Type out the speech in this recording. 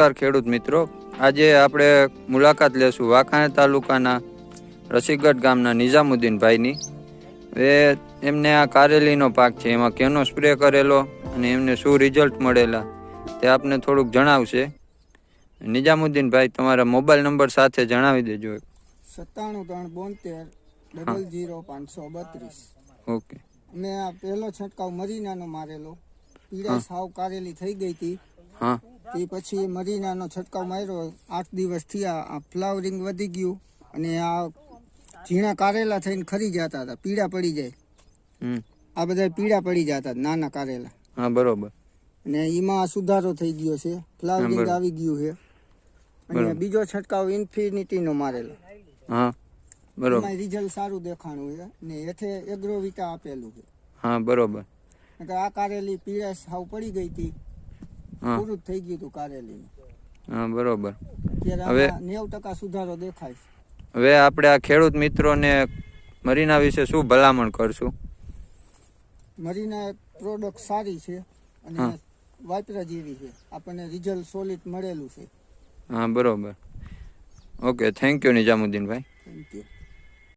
નમસ્કાર ખેડૂત મિત્રો આજે આપણે મુલાકાત લેશું વાંકાણા તાલુકાના રસીગઢ ગામના નિઝામુદ્દીન ભાઈની એ એમને આ કારેલીનો પાક છે એમાં કેનો સ્પ્રે કરેલો અને એમને શું રિઝલ્ટ મળેલા તે આપને થોડુંક જણાવશે. નિઝામુદ્દીનભાઈ તમારા મોબાઈલ નંબર સાથે જણાવી દેજો સત્તાણું ત્રણ બોતેર ડબલ જીરો પાંચસો બત્રીસ. ઓકે. મેં આ પહેલો છંટકાવ મરીનાનો મારેલો. પીડા સાવ કારેલી થઈ ગઈ હતી. હા. તે પછી મરીનાનો છંટકાવ માર્યો. આઠ દિવસ થયા આ ફ્લાવરિંગ વધી ગયું અને આ ઝીણા કારેલા થઈને ખરી જતા હતા પીડા પડી જાય. આ બધા પીડા પડી જતા નાના કારેલા. હા બરોબર. અને એમાં સુધારો થઈ ગયો છે ફ્લાવરિંગ આવી ગયું છે. અને. બીજો છંટકાવ ઇન્ફિનિટીનો મારેલો. હા બરોબર. રિઝલ્ટ સારું દેખાણું છે ને હેઠે એગ્રોવિટા આપેલું છે. હા બરોબર. આ કારેલી પીળા સાવ પડી ગઈ હતી. પૂરું થઈ ગયું હતું કારેલી હા બરોબર. હવે- નેવ ટકા સુધારો દેખાય હવે આપણે આ ખેડૂત મિત્રોને મરીના વિશે શું ભલામણ કરશું? મરીના પ્રોડક્ટ સારી છે અને વાપરા જેવી છે. આપણને રિઝલ્ટ સોલિડ મળેલું છે. હા બરોબર. ઓકે થેન્ક યુ નિજામુદ્દીન ભાઈ થેન્ક યુ